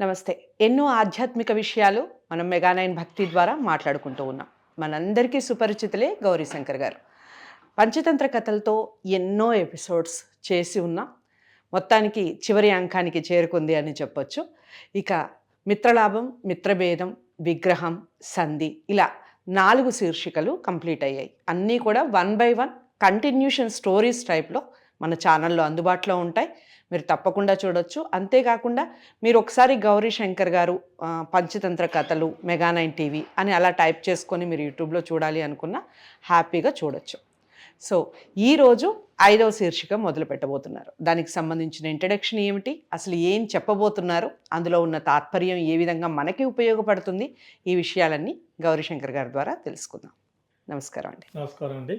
నమస్తే. ఎన్నో ఆధ్యాత్మిక విషయాలు మనం మెగానైన్ భక్తి ద్వారా మాట్లాడుకుంటూ ఉన్నాం. మనందరికీ సుపరిచితులే గౌరీశంకర్ గారు. పంచతంత్ర కథలతో ఎన్నో ఎపిసోడ్స్ చేసి ఉన్నాం. మొత్తానికి చివరి అంకానికి చేరుకుంది అని చెప్పొచ్చు. ఇక మిత్రలాభం మిత్రభేదం విగ్రహం సంధి ఇలా నాలుగు శీర్షికలు కంప్లీట్ అయ్యాయి. అన్నీ కూడా one by one continuation stories టైప్లో మన ఛానల్లో అందుబాటులో ఉంటాయి. మీరు తప్పకుండా చూడొచ్చు. అంతేకాకుండా మీరు ఒకసారి గౌరీ శంకర్ గారు పంచతంత్ర కథలు మెగా నైన్ టీవీ అని అలా టైప్ చేసుకొని మీరు యూట్యూబ్లో చూడాలి అనుకున్న హ్యాపీగా చూడొచ్చు. సో ఈరోజు ఐదవ శీర్షిక మొదలు పెట్టబోతున్నారు. దానికి సంబంధించిన ఇంట్రడక్షన్ ఏమిటి? అసలు ఏం చెప్పబోతున్నారు? అందులో ఉన్న తాత్పర్యం ఏ విధంగా మనకి ఉపయోగపడుతుంది? ఈ విషయాలన్నీ గౌరీశంకర్ గారి ద్వారా తెలుసుకుందాం. నమస్కారం అండి. నమస్కారం అండి.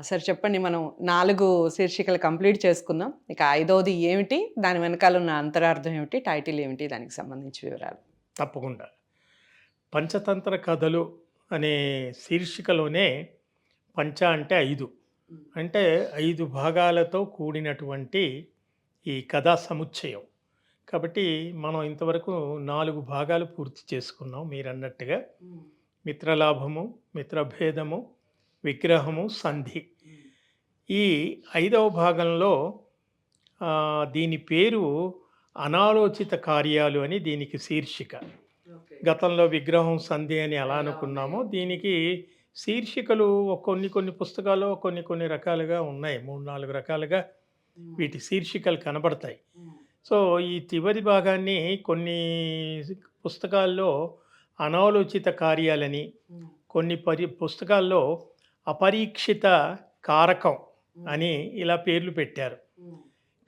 సరే చెప్పండి మనం నాలుగు శీర్షికలు కంప్లీట్ చేసుకుందాం. ఇక ఐదవది ఏమిటి? దాని వెనకాల ఉన్న అంతరార్థం ఏమిటి? టైటిల్ ఏమిటి? దానికి సంబంధించి వివరాలు. తప్పకుండా. పంచతంత్ర కథలు అనే శీర్షికలోనే పంచ అంటే ఐదు. అంటే ఐదు భాగాలతో కూడినటువంటి ఈ కథా సముచ్చయం. కాబట్టి మనం ఇంతవరకు నాలుగు భాగాలు పూర్తి చేసుకున్నాం మీరు అన్నట్టుగా మిత్రలాభము మిత్రభేదము విగ్రహము సంధి. ఈ ఐదవ భాగంలో దీని పేరు అనాలోచిత కార్యాలు అని దీనికి శీర్షిక. గతంలో విగ్రహం సంధి అని ఎలా అనుకున్నామో దీనికి శీర్షికలు కొన్ని కొన్ని పుస్తకాల్లో కొన్ని కొన్ని రకాలుగా ఉన్నాయి. మూడు నాలుగు రకాలుగా వీటి శీర్షికలు కనబడతాయి. సో ఈ చివరి భాగాన్ని కొన్ని పుస్తకాల్లో అనాలోచిత కార్యాలని కొన్ని పరి పుస్తకాల్లో అపరీక్షిత కారకం అని ఇలా పేర్లు పెట్టారు.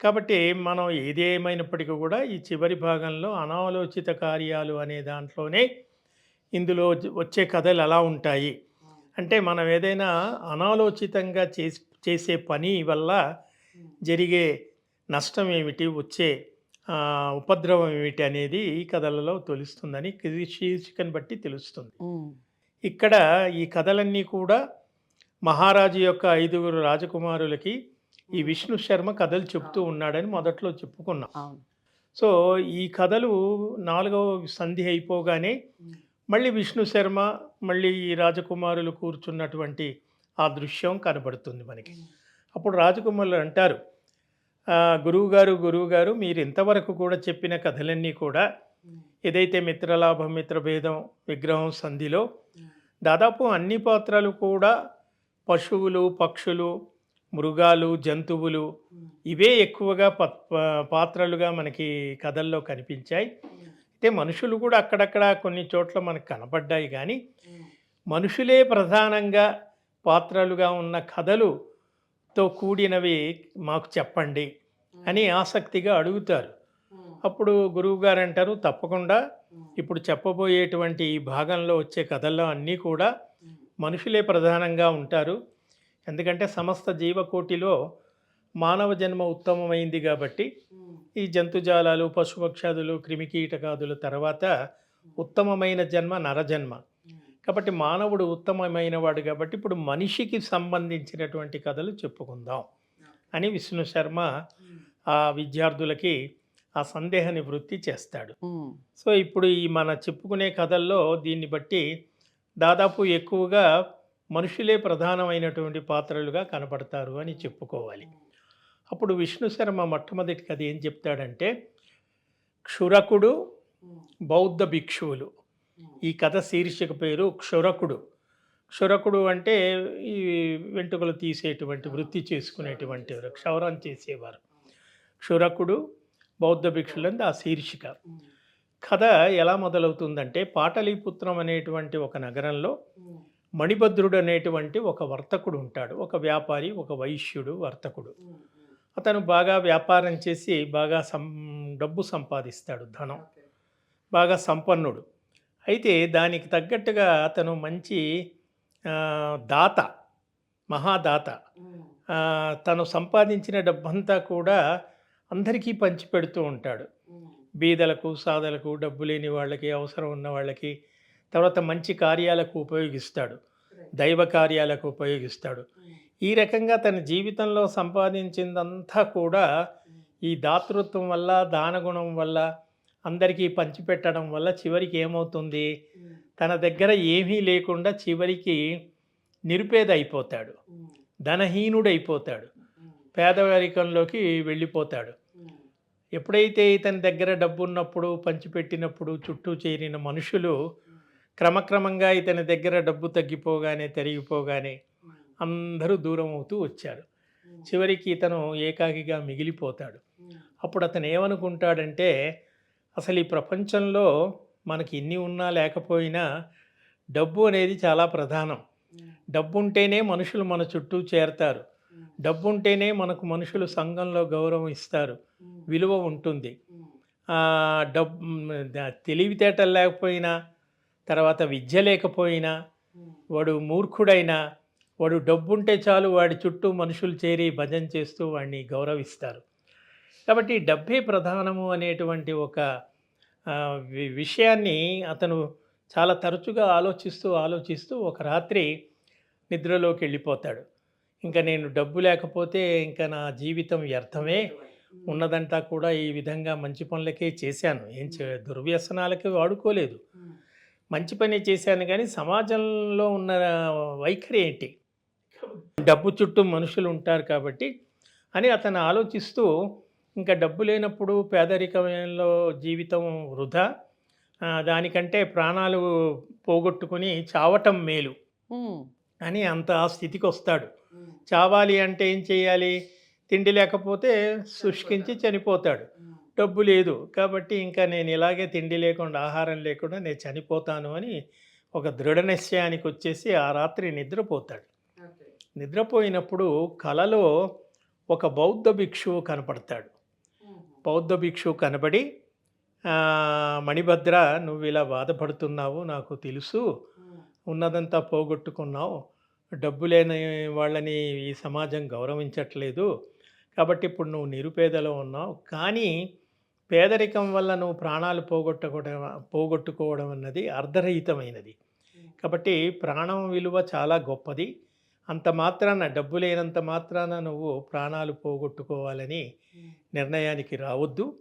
కాబట్టి మనం ఏదేమైనప్పటికీ కూడా ఈ చివరి భాగంలో అనాలోచిత కార్యాలు అనే దాంట్లోనే ఇందులో వచ్చే కథలు ఎలా ఉంటాయి? అంటే మనం ఏదైనా అనాలోచితంగా చేసి చేసే పని వల్ల జరిగే నష్టం ఏమిటి? వచ్చే ఉపద్రవం ఏమిటి అనేది ఈ కథలలో తెలుస్తుందని శీర్షికను బట్టి తెలుస్తుంది. ఇక్కడ ఈ కథలన్నీ కూడా మహారాజు యొక్క ఐదుగురు రాజకుమారులకి ఈ విష్ణు శర్మ కథలు చెప్తూ ఉన్నాడని మొదట్లో చెప్పుకున్నాం. సో ఈ కథలు నాలుగవ సంధి అయిపోగానే మళ్ళీ విష్ణు శర్మ మళ్ళీ ఈ రాజకుమారులు కూర్చున్నటువంటి ఆ దృశ్యం కనబడుతుంది మనకి. అప్పుడు రాజకుమారులు అంటారు "ఆ, గురువుగారు గురువుగారు మీరు ఇంతవరకు కూడా చెప్పిన కథలన్నీ కూడా ఏదైతే మిత్రలాభం మిత్రభేదం విగ్రహం సంధిలో దాదాపు అన్ని పాత్రలు కూడా పశువులు పక్షులు మృగాలు జంతువులు ఇవే ఎక్కువగా ప- పాత్రలుగా మనకి కథల్లో కనిపించాయి. అయితే మనుషులు కూడా అక్కడక్కడ కొన్ని చోట్ల మనకు కనపడ్డాయి కానీ మనుషులే ప్రధానంగా పాత్రలుగా ఉన్న కథలుతో కూడినవి మాకు చెప్పండి అని ఆసక్తిగా అడుగుతారు. అప్పుడు గురువు గారు అంటారు తప్పకుండా. ఇప్పుడు చెప్పబోయేటువంటి ఈ భాగంలో వచ్చే కథల్లో అన్నీ కూడా మనుషులే ప్రధానంగా ఉంటారు. ఎందుకంటే సమస్త జీవకోటిలో మానవ జన్మ ఉత్తమమైంది కాబట్టి ఈ జంతుజాలాలు పశుపక్షాదులు క్రిమికీటకాదుల తర్వాత ఉత్తమమైన జన్మ నరజన్మ. కాబట్టి మానవుడు ఉత్తమమైన వాడు కాబట్టి ఇప్పుడు మనిషికి సంబంధించినటువంటి కథలు చెప్పుకుందాం అని విష్ణు శర్మ ఆ విద్యార్థులకి ఆ సందేహ నివృత్తి చేస్తాడు. సో ఇప్పుడు ఈ మన చెప్పుకునే కథల్లో దీన్ని బట్టి దాదాపు ఎక్కువగా మనుషులే ప్రధానమైనటువంటి పాత్రలుగా కనపడతారు అని చెప్పుకోవాలి. అప్పుడు విష్ణు శర్మ మొట్టమొదటి కథ ఏం చెప్తాడంటే క్షురకుడు బౌద్ధ భిక్షువులు. ఈ కథ శీర్షిక పేరు క్షురకుడు. క్షురకుడు అంటే ఈ వెంట్రుకలు తీసేటువంటి వృత్తి చేసుకునేటువంటి క్షౌరం చేసేవారు. క్షురకుడు బౌద్ధ భిక్షులంది ఆ శీర్షిక. కథ ఎలా మొదలవుతుందంటే పాటలీపుత్రం అనేటువంటి ఒక నగరంలో మణిభద్రుడు అనేటువంటి ఒక వర్తకుడు ఉంటాడు. ఒక వ్యాపారి ఒక వైశ్యుడు వర్తకుడు. అతను బాగా వ్యాపారం చేసి బాగా సం డబ్బు సంపాదిస్తాడు ధనం. బాగా సంపన్నుడు. అయితే దానికి తగ్గట్టుగా అతను మంచి దాత మహాదాత. తను సంపాదించిన డబ్బంతా కూడా అందరికీ పంచిపెడుతూ ఉంటాడు. బీదలకు సాదలకు డబ్బు లేని వాళ్ళకి అవసరం ఉన్న వాళ్ళకి తర్వాత మంచి కార్యాలకు ఉపయోగిస్తాడు. దైవ కార్యాలకు ఉపయోగిస్తాడు. ఈ రకంగా తన జీవితంలో సంపాదించిందంతా కూడా ఈ దాతృత్వం వల్ల దానగుణం వల్ల అందరికీ పంచిపెట్టడం వల్ల చివరికి ఏమవుతుంది? తన దగ్గర ఏమీ లేకుండా చివరికి నిరుపేద అయిపోతాడు ధనహీనుడైపోతాడు. పేదరికంలోకి వెళ్ళిపోతాడు. ఎప్పుడైతే ఇతని దగ్గర డబ్బు ఉన్నప్పుడు పంచిపెట్టినప్పుడు చుట్టూ చేరిన మనుషులు క్రమక్రమంగా ఇతని దగ్గర డబ్బు తగ్గిపోగానే తరిగిపోగానే అందరూ దూరం అవుతూ వచ్చారు. చివరికి ఇతను ఏకాకిగా మిగిలిపోతాడు. అప్పుడు అతను ఏమనుకుంటాడంటే అసలు ఈ ప్రపంచంలో మనకి ఎన్ని ఉన్నా లేకపోయినా డబ్బు అనేది చాలా ప్రధానం. డబ్బు ఉంటేనే మనుషులు మన చుట్టూ చేరతారు. డబ్బు ఉంటేనే మనకు మనుషులు సంఘంలో గౌరవం ఇస్తారు. విలువ ఉంటుంది. డబ్బు తెలివితేటలు లేకపోయినా తర్వాత విద్య లేకపోయినా వాడు మూర్ఖుడైనా వాడు డబ్బుంటే చాలు వాడి చుట్టూ మనుషులు చేరి భజన చేస్తూ వాడిని గౌరవిస్తారు. కాబట్టి డబ్బే ప్రధానము అనేటువంటి ఒక విషయాన్ని అతను చాలా తరచుగా ఆలోచిస్తూ ఆలోచిస్తూ ఒక రాత్రి నిద్రలోకి వెళ్ళిపోతాడు. ఇంకా నేను డబ్బు లేకపోతే ఇంకా నా జీవితం వ్యర్థమే ఉన్నదంతా కూడా ఈ విధంగా మంచి పనులకే చేశాను. ఏం చే దుర్వ్యసనాలకి వాడుకోలేదు. మంచి పని చేశాను కానీ సమాజంలో ఉన్న వైఖరి ఏంటి? డబ్బు చుట్టూ మనుషులు ఉంటారు కాబట్టి అని అతను ఆలోచిస్తూ ఇంకా డబ్బు లేనప్పుడు పేదరికంలో జీవితం వృధా. దానికంటే ప్రాణాలు పోగొట్టుకుని చావటం మేలు అని అంత ఆ స్థితికి వస్తాడు. చావాలి అంటే ఏం చేయాలి? తిండి లేకపోతే శుష్కించి చనిపోతాడు. డబ్బు లేదు. కాబట్టి ఇంకా నేను ఇలాగే తిండి లేకుండా ఆహారం లేకుండా నేను చనిపోతాను అని ఒక దృఢ నిశ్చయానికి వచ్చేసి ఆ రాత్రి నిద్రపోతాడు. నిద్రపోయినప్పుడు కలలో ఒక బౌద్ధ భిక్షువు కనపడతాడు. బౌద్ధ భిక్షువు కనబడి "ఆ, మణిభద్ర నువ్వు ఇలా బాధపడుతున్నావు నాకు తెలుసు. ఉన్నదంతా పోగొట్టుకున్నావు. డబ్బు లేని వాళ్ళని ఈ సమాజం గౌరవించట్లేదు. కాబట్టి ఇప్పుడు నువ్వు నిరుపేదలో ఉన్నావు. కానీ పేదరికం వల్ల నువ్వు ప్రాణాలు పోగొట్టుకోవడం పోగొట్టుకోవడం అన్నది అర్ధరహితమైనది. కాబట్టి ప్రాణం విలువ చాలా గొప్పది. అంత మాత్రాన డబ్బు లేనంత మాత్రాన నువ్వు ప్రాణాలు పోగొట్టుకోవాలని నిర్ణయానికి రావద్దు.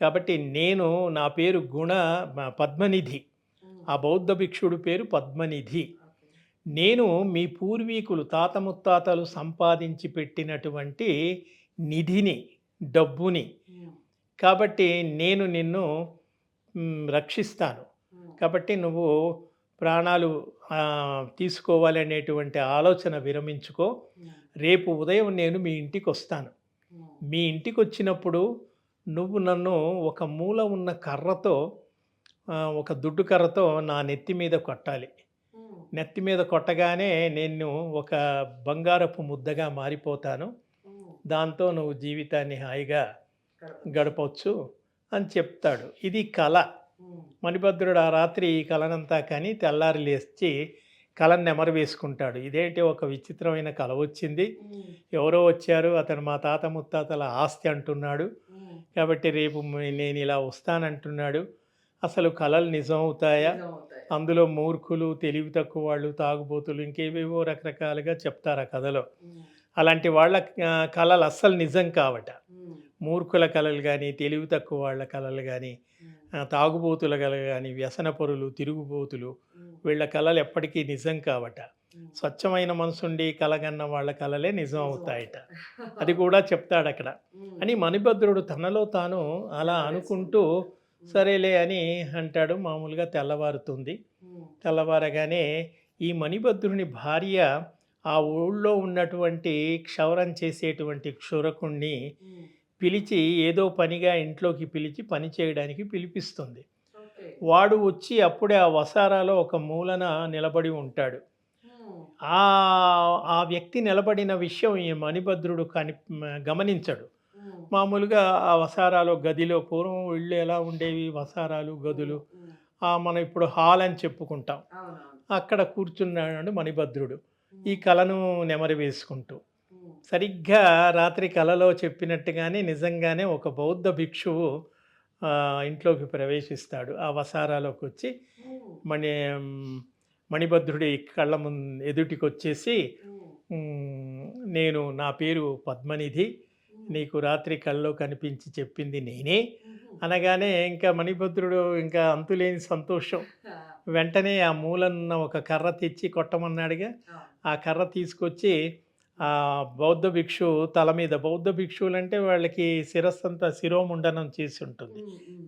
కాబట్టి నేను నా పేరు గుణ పద్మనిధి. ఆ బౌద్ధ భిక్షుడు పేరు పద్మనిధి. నేను మీ పూర్వీకులు తాత ముత్తాతలు సంపాదించి పెట్టినటువంటి నిధిని డబ్బుని కాబట్టి నేను నిన్ను రక్షిస్తాను. కాబట్టి నువ్వు ప్రాణాలు తీసుకోవాలనేటువంటి ఆలోచన విరమించుకో. రేపు ఉదయం నేను మీ ఇంటికి వస్తాను మీ ఇంటికి వచ్చినప్పుడు నువ్వు నన్ను ఒక మూల ఉన్న కర్రతో ఒక దుడ్డు కర్రతో నా నెత్తి మీద కొట్టాలి. నెత్తి మీద కొట్టగానే నేను ఒక బంగారపు ముద్దగా మారిపోతాను. దాంతో నువ్వు జీవితాన్ని హాయిగా గడపవచ్చు అని చెప్తాడు. ఇది కళ మణిభద్రుడు ఆ రాత్రి ఈ కళనంతా కానీ తెల్లారి లేచి కళను నెమరు వేసుకుంటాడు. ఇదేంటి ఒక విచిత్రమైన కళ వచ్చింది? ఎవరో వచ్చారు అతను మా తాత ముత్తాతల ఆస్తి అంటున్నాడు. కాబట్టి రేపు నేను ఇలా వస్తానంటున్నాడు. అసలు కళలు నిజం అవుతాయా అందులో మూర్ఖులు తెలివి తక్కువ వాళ్ళు తాగుబోతులు ఇంకేవేవో రకరకాలుగా చెప్తారు ఆ కథలో. అలాంటి వాళ్ళ కళలు అస్సలు నిజం కావట. మూర్ఖుల కళలు కానీ తెలివి తక్కువ వాళ్ళ కళలు కానీ తాగుబోతుల కళలు కానీ వ్యసనపరులు తిరుగుబోతులు వీళ్ళ కళలు ఎప్పటికీ నిజం కావట. స్వచ్ఛమైన మనసుండి కలగన్న వాళ్ళ కళలే నిజం అవుతాయట. అది కూడా చెప్తాడు అక్కడ అని మణిభద్రుడు తనలో తాను అలా అనుకుంటూ సరేలే అని అంటాడు. మామూలుగా తెల్లవారుతుంది. తెల్లవారగానే ఈ మణిభద్రుని భార్య ఆ ఊళ్ళో ఉన్నటువంటి క్షౌరం చేసేటువంటి క్షురకుణ్ణి పిలిచి ఏదో పనిగా ఇంట్లోకి పిలిచి పని చేయడానికి పిలిపిస్తుంది. వాడు వచ్చి అప్పుడే ఆ వసారాలో ఒక మూలన నిలబడి ఉంటాడు. ఆ ఆ వ్యక్తి నిలబడిన విషయం ఈ మణిభద్రుడు కని గమనించడు. మామూలుగా ఆ వసారాలో గదిలో పూర్వం ఇళ్ళు ఎలా ఉండేవి? వసారాలు గదులు. మనం ఇప్పుడు హాల్ అని చెప్పుకుంటాం. అక్కడ కూర్చున్నాడు మణిభద్రుడు. ఈ కళను నెమరు వేసుకుంటూ. సరిగ్గా రాత్రి కలలో చెప్పినట్టుగానే నిజంగానే ఒక బౌద్ధ భిక్షువు ఇంట్లోకి ప్రవేశిస్తాడు. ఆ వసారాలోకి వచ్చి మణి మణిభద్రుడి కళ్ళ ముందు ఎదుటికి వచ్చేసి "ఉమ్, నేను నా పేరు పద్మనిధి. నీకు రాత్రి కల్లో కనిపించి చెప్పింది నేనే. అనగానే ఇంకా మణిభద్రుడు ఇంకా అంతులేని సంతోషం. వెంటనే ఆ మూలన్న ఒక కర్ర తెచ్చి కొట్టమన్నాడుగా. ఆ కర్ర తీసుకొచ్చి ఆ బౌద్ధ భిక్షు తల మీద. బౌద్ధ భిక్షువులు అంటే వాళ్ళకి శిరస్సంతా శిరోముండనం చేసి ఉంటుంది.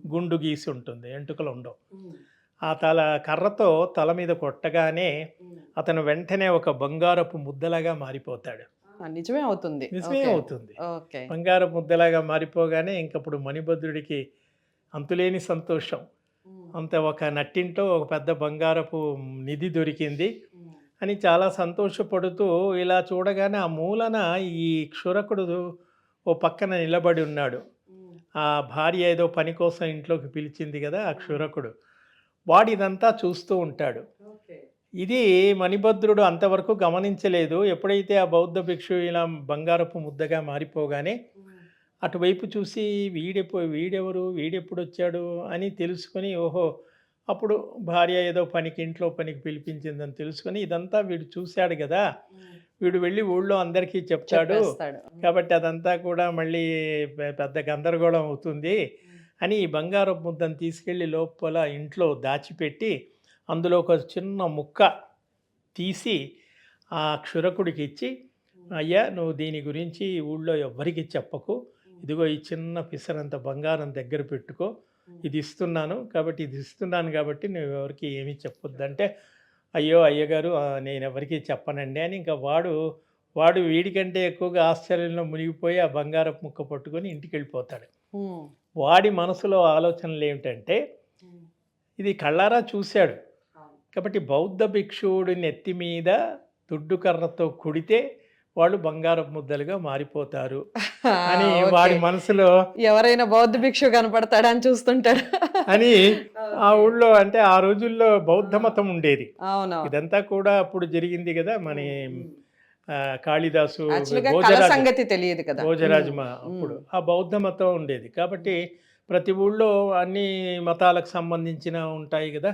గుండు గీసి ఉంటుంది. ఎంటుకలు ఉండవు. ఆ తల కర్రతో తల మీద కొట్టగానే అతను వెంటనే ఒక బంగారపు ముద్దలాగా మారిపోతాడు. నిజమే అవుతుంది. నిజమే. అవుతుంది. ఓకే. బంగారపు ముద్దలాగా మారిపోగానే ఇంకప్పుడు మణిభద్రుడికి అంతులేని సంతోషం. అంత ఒక నట్టింట్లో ఒక పెద్ద బంగారపు నిధి దొరికింది అని చాలా సంతోషపడుతూ ఇలా చూడగానే ఆ మూలన ఈ క్షురకుడు ఓ పక్కన నిలబడి ఉన్నాడు. ఆ భార్య ఏదో పని కోసం ఇంట్లోకి పిలిచింది కదా ఆ క్షురకుడు. వాడు ఇదంతా చూస్తూ ఉంటాడు. ఇది మణిభద్రుడు అంతవరకు గమనించలేదు. ఎప్పుడైతే ఆ బౌద్ధ భిక్షు ఇలా బంగారపు ముద్దగా మారిపోగానే అటువైపు చూసి వీడెప్పు వీడెవరు వీడెప్పుడు వచ్చాడు అని తెలుసుకొని ఓహో అప్పుడు భార్య ఏదో పనికి ఇంట్లో పనికి పిలిపించిందని తెలుసుకొని ఇదంతా వీడు చూశాడు కదా. వీడు వెళ్ళి ఊళ్ళో అందరికీ చెప్తాడు. కాబట్టి అదంతా కూడా మళ్ళీ పెద్ద గందరగోళం అవుతుంది అని ఈ బంగారపు ముద్దను తీసుకెళ్ళి లోపల ఇంట్లో దాచిపెట్టి అందులో ఒక చిన్న ముక్క తీసి ఆ క్షురకుడికి ఇచ్చి అయ్యా నువ్వు దీని గురించి ఊళ్ళో ఎవ్వరికి చెప్పకు. ఇదిగో ఈ చిన్న పిసరంత బంగారం దగ్గర పెట్టుకో. ఇది ఇస్తున్నాను కాబట్టి ఇది ఇస్తున్నాను కాబట్టి నువ్వు ఎవరికి ఏమీ చెప్పొద్దంటే అయ్యో అయ్యగారు నేను ఎవరికి చెప్పనండి అని ఇంకా వాడు వాడు వీడికంటే ఎక్కువగా ఆశ్చర్యంలో మునిగిపోయి ఆ బంగారపు ముక్క పట్టుకొని ఇంటికి వెళ్ళిపోతాడు. వాడి మనసులో ఆలోచనలు ఏమిటంటే ఇది కళ్ళారా చూశాడు. కాబట్టి బౌద్ధ భిక్షువుడి నెత్తి మీద దుడ్డు కర్రతో కుడితే వాళ్ళు బంగారపు ముద్దలుగా మారిపోతారు. అని. వాడి మనసులో ఎవరైనా బౌద్ధ భిక్షు కనపడతాడా అని చూస్తుంటాడు అని ఆ ఊళ్ళో అంటే ఆ రోజుల్లో బౌద్ధ మతం ఉండేది. ఇదంతా కూడా అప్పుడు జరిగింది కదా మన కాళిదాసు సంగతి తెలియదు కదా. భోజరాజు అప్పుడు. ఆ బౌద్ధ మతం ఉండేది. కాబట్టి ప్రతి ఊళ్ళో అన్ని మతాలకు సంబంధించిన ఉంటాయి కదా.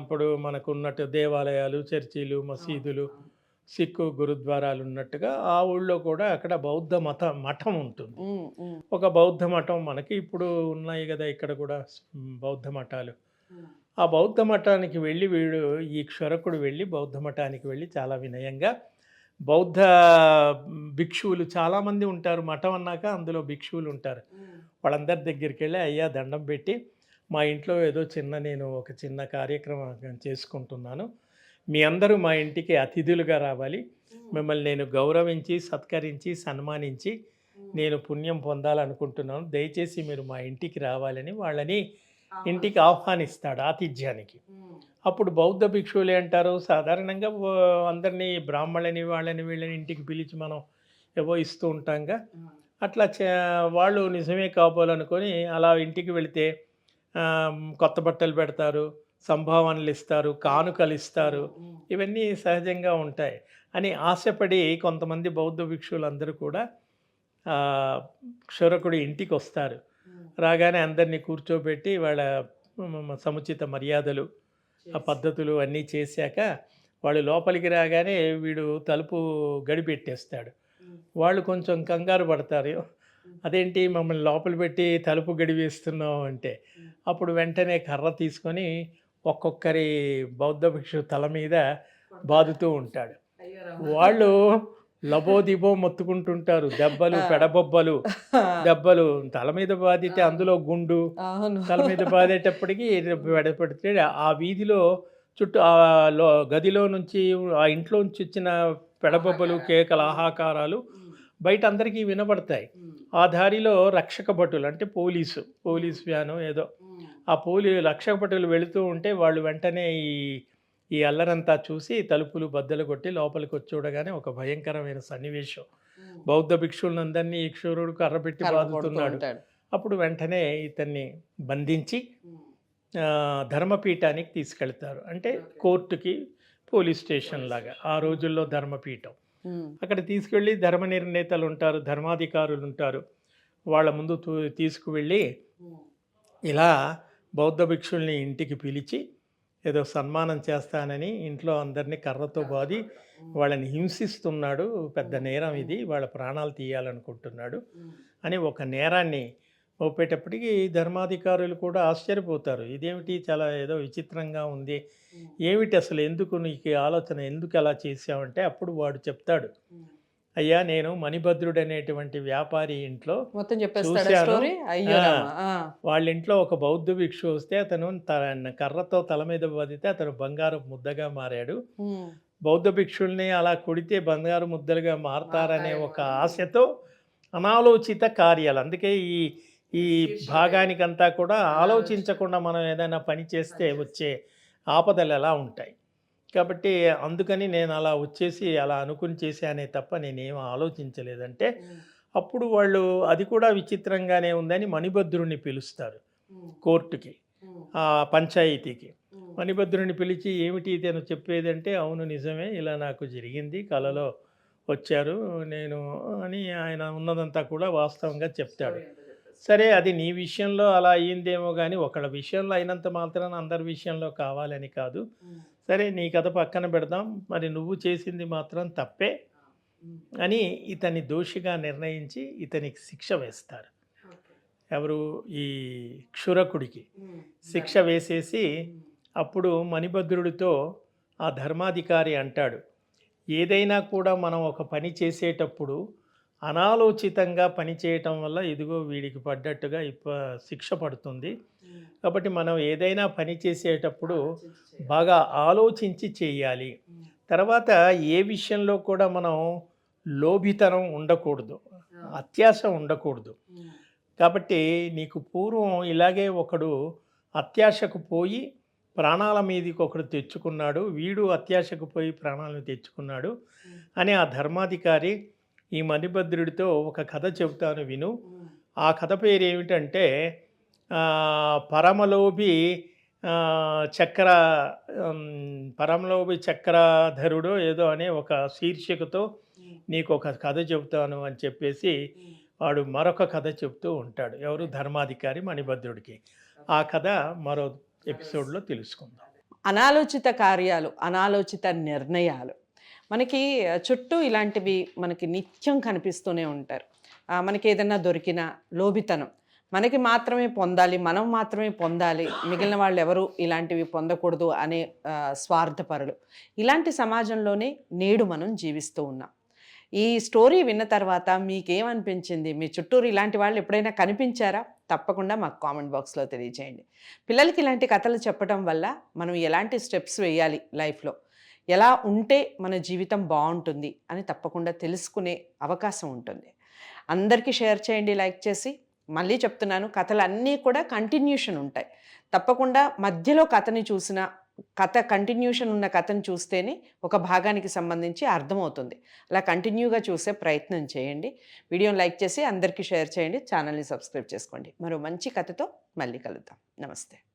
ఇప్పుడు మనకు ఉన్నట్టు దేవాలయాలు చర్చిలు మసీదులు సిక్కు గురుద్వారాలు ఉన్నట్టుగా ఆ ఊళ్ళో కూడా అక్కడ బౌద్ధ మత మఠం ఉంటుంది. ఒక బౌద్ధ మఠం మనకి ఇప్పుడు ఉన్నాయి కదా ఇక్కడ కూడా బౌద్ధ మఠాలు. ఆ బౌద్ధ మఠానికి వెళ్ళి వీడు ఈ క్షురకుడు వెళ్ళి బౌద్ధ మఠానికి వెళ్ళి చాలా వినయంగా బౌద్ధ భిక్షువులు చాలామంది ఉంటారు. మఠం అన్నాక అందులో భిక్షువులు ఉంటారు. వాళ్ళందరి దగ్గరికి వెళ్ళి అయ్యా దండం పెట్టి మా ఇంట్లో ఏదో చిన్న నేను ఒక చిన్న కార్యక్రమం చేసుకుంటున్నాను. మీ అందరూ మా ఇంటికి అతిథులుగా రావాలి. మిమ్మల్ని నేను గౌరవించి సత్కరించి సన్మానించి నేను పుణ్యం పొందాలనుకుంటున్నాను. దయచేసి మీరు మా ఇంటికి రావాలని వాళ్ళని ఇంటికి ఆహ్వానిస్తాడు ఆతిథ్యానికి. అప్పుడు బౌద్ధ భిక్షువులు అంటారు. సాధారణంగా అందరినీ బ్రాహ్మణులని వాళ్ళని వీళ్ళని ఇంటికి పిలిచి మనం ఏవో ఇస్తూ ఉంటాంగా. అట్లా చే వాళ్ళు నిజమే కాపోలనుకొని అలా ఇంటికి వెళితే కొత్త బట్టలు పెడతారు సంభావనలు ఇస్తారు కానుకలు ఇస్తారు. ఇవన్నీ సహజంగా ఉంటాయి. అని ఆశపడి కొంతమంది బౌద్ధ భిక్షువులందరూ కూడా క్షురకుడి ఇంటికి వస్తారు. రాగానే అందరినీ కూర్చోబెట్టి వాళ్ళ సముచిత మర్యాదలు ఆ పద్ధతులు అన్నీ చేశాక వాళ్ళు లోపలికి రాగానే వీడు తలుపు గడిపెట్టేస్తాడు. వాళ్ళు కొంచెం కంగారు పడతారు. అదేంటి మమ్మల్ని లోపల పెట్టి తలుపు గడివేస్తున్నావు అంటే అప్పుడు వెంటనే కర్ర తీసుకొని ఒక్కొక్కరి బౌద్ధ భిక్షు తల మీద బాదుతూ ఉంటాడు. వాళ్ళు లబోదిబో మొత్తుకుంటుంటారు. దెబ్బలు పెడబొబ్బలు దెబ్బలు తల మీద బాదితే అందులో గుండు తల మీద బాదేటప్పటికి పెడితే ఆ వీధిలో చుట్టూ ఆ లో గదిలో నుంచి ఆ ఇంట్లో నుంచి వచ్చిన పెడబొబ్బలు కేకలు ఆహాకారాలు బయట అందరికీ వినబడతాయి ఆ దారిలో రక్షక భటులు అంటే పోలీసు పోలీస్ వ్యాను ఏదో. ఆ పోలీ రక్షక భటులు వెళుతూ ఉంటే వాళ్ళు వెంటనే ఈ ఈ అల్లరంతా చూసి తలుపులు బద్దలు కొట్టి లోపలికి వచ్చి చూడగానే ఒక భయంకరమైన సన్నివేశం. బౌద్ధ భిక్షులందరినీ ఈ క్షురుడు కర్రపెట్టి ఉంటాడు. అప్పుడు వెంటనే ఇతన్ని బంధించి ధర్మపీఠానికి తీసుకెళ్తారు. అంటే కోర్టుకి పోలీస్ స్టేషన్ లాగా. ఆ రోజుల్లో ధర్మపీఠం. అక్కడ తీసుకెళ్ళి ధర్మ నిర్ణేతలు ఉంటారు ధర్మాధికారులు ఉంటారు. వాళ్ళ ముందు తీసుకువెళ్ళి ఇలా బౌద్ధ భిక్షుల్ని ఇంటికి పిలిచి ఏదో సన్మానం చేస్తానని ఇంట్లో అందరినీ కర్రతో బాది వాళ్ళని హింసిస్తున్నాడు. పెద్ద నేరం ఇది. వాళ్ళ ప్రాణాలు తీయాలనుకుంటున్నాడు అని ఒక నేరాన్ని మోపేటప్పటికి ధర్మాధికారులు కూడా ఆశ్చర్యపోతారు. ఇదేమిటి? చాలా ఏదో విచిత్రంగా ఉంది. ఏమిటి అసలు? ఎందుకు నీకు ఆలోచన? ఎందుకు అలా చేసావంటే అప్పుడు వాడు చెప్తాడు. అయ్యా నేను మణిభద్రుడు అనేటువంటి వ్యాపారి ఇంట్లో మొత్తం చూశాను. వాళ్ళ ఇంట్లో ఒక బౌద్ధ భిక్షు వస్తే అతను కర్రతో తల మీద బదితే అతను బంగారు ముద్దగా మారాడు. బౌద్ధ భిక్షుల్ని అలా కొడితే బంగారు ముద్దలుగా మారతారనే ఒక ఆశతో అనాలోచిత కార్యాలు. అందుకే ఈ ఈ భాగానికంతా కూడా ఆలోచించకుండా మనం ఏదైనా పని చేస్తే వచ్చే ఆపదలు ఎలా ఉంటాయి? కాబట్టి అందుకని నేను అలా వచ్చేసి అలా అనుకుని చేశానే తప్ప నేనేం ఆలోచించలేదంటే అప్పుడు వాళ్ళు అది కూడా విచిత్రంగానే ఉందని మణిభద్రుని పిలుస్తారు కోర్టుకి ఆ పంచాయతీకి. మణిభద్రుని పిలిచి ఏమిటి ఇతను చెప్పేదంటే అవును నిజమే ఇలా నాకు జరిగింది కలలో వచ్చారు నేను అని ఆయన ఉన్నదంతా కూడా వాస్తవంగా చెప్తాడు. సరే అది నీ విషయంలో అలా అయ్యిందేమో కానీ ఒకళ్ళ విషయంలో అయినంత మాత్రాన అందరి విషయంలో కావాలని కాదు. సరే నీ కథ పక్కన పెడదాం. మరి నువ్వు చేసింది మాత్రం తప్పే అని ఇతని దోషిగా నిర్ణయించి ఇతనికి శిక్ష వేస్తారు. ఎవరు? ఈ క్షురకుడికి శిక్ష వేసేసి అప్పుడు మణిభద్రుడితో ఆ ధర్మాధికారి అంటాడు ఏదైనా కూడా మనం ఒక పని చేసేటప్పుడు అనాలోచితంగా పని చేయటం వల్ల ఇదిగో వీడికి పడ్డట్టుగా ఇప్ప శిక్ష పడుతుంది. కాబట్టి మనం ఏదైనా పని చేసేటప్పుడు బాగా ఆలోచించి చేయాలి. తర్వాత ఏ విషయంలో కూడా మనం లోభితనం ఉండకూడదు. అత్యాశ ఉండకూడదు. కాబట్టి నీకు పూర్వం ఇలాగే ఒకడు అత్యాశకు పోయి ప్రాణాల మీదకి ఒకడు తెచ్చుకున్నాడు. వీడు అత్యాశకు పోయి ప్రాణాలను తెచ్చుకున్నాడు అని ఆ ధర్మాధికారి ఈ మణిభద్రుడితో ఒక కథ చెబుతాను విను. ఆ కథ పేరు ఏమిటంటే పరమలోభి చక్ర పరమలోభి చక్రధరుడో ఏదో అనే ఒక శీర్షికతో నీకు ఒక కథ చెబుతాను అని చెప్పేసి వాడు మరొక కథ చెప్తూ ఉంటాడు. ఎవరు? ధర్మాధికారి మణిభద్రుడికి. ఆ కథ మరో ఎపిసోడ్లో తెలుసుకుందాం. అనాలోచిత కార్యాలు అనాలోచిత నిర్ణయాలు. మనకి చుట్టూ ఇలాంటివి మనకి నిత్యం కనిపిస్తూనే ఉంటారు. మనకి ఏదైనా దొరికిన లోభితనం. మనకి మాత్రమే పొందాలి మనం మాత్రమే పొందాలి మిగిలిన వాళ్ళు ఎవరు ఇలాంటివి పొందకూడదు అనే స్వార్థపరులు. ఇలాంటి సమాజంలోనే నేడు మనం జీవిస్తూ ఉన్నాం. ఈ స్టోరీ విన్న తర్వాత మీకేమనిపించింది? మీ చుట్టూరు ఇలాంటి వాళ్ళు ఎప్పుడైనా కనిపించారా? తప్పకుండా మాకు కామెంట్ బాక్స్లో తెలియజేయండి. పిల్లలకి ఇలాంటి కథలు చెప్పడం వల్ల మనం ఎలాంటి స్టెప్స్ వేయాలి లైఫ్లో? ఎలా ఉంటే మన జీవితం బాగుంటుంది అని తప్పకుండా తెలుసుకునే అవకాశం ఉంటుంది. అందరికీ షేర్ చేయండి లైక్ చేసి. మళ్ళీ చెప్తున్నాను కథలు అన్నీ కూడా కంటిన్యూషన్ ఉంటాయి. తప్పకుండా మధ్యలో కథని చూసిన కథ కంటిన్యూషన్ ఉన్న కథను చూస్తేనే ఒక భాగానికి సంబంధించి అర్థమవుతుంది. అలా కంటిన్యూగా చూసే ప్రయత్నం చేయండి. వీడియోని లైక్ చేసి అందరికీ షేర్ చేయండి. ఛానల్ని సబ్స్క్రైబ్ చేసుకోండి. మరో మంచి కథతో మళ్ళీ కలుద్దాం. నమస్తే.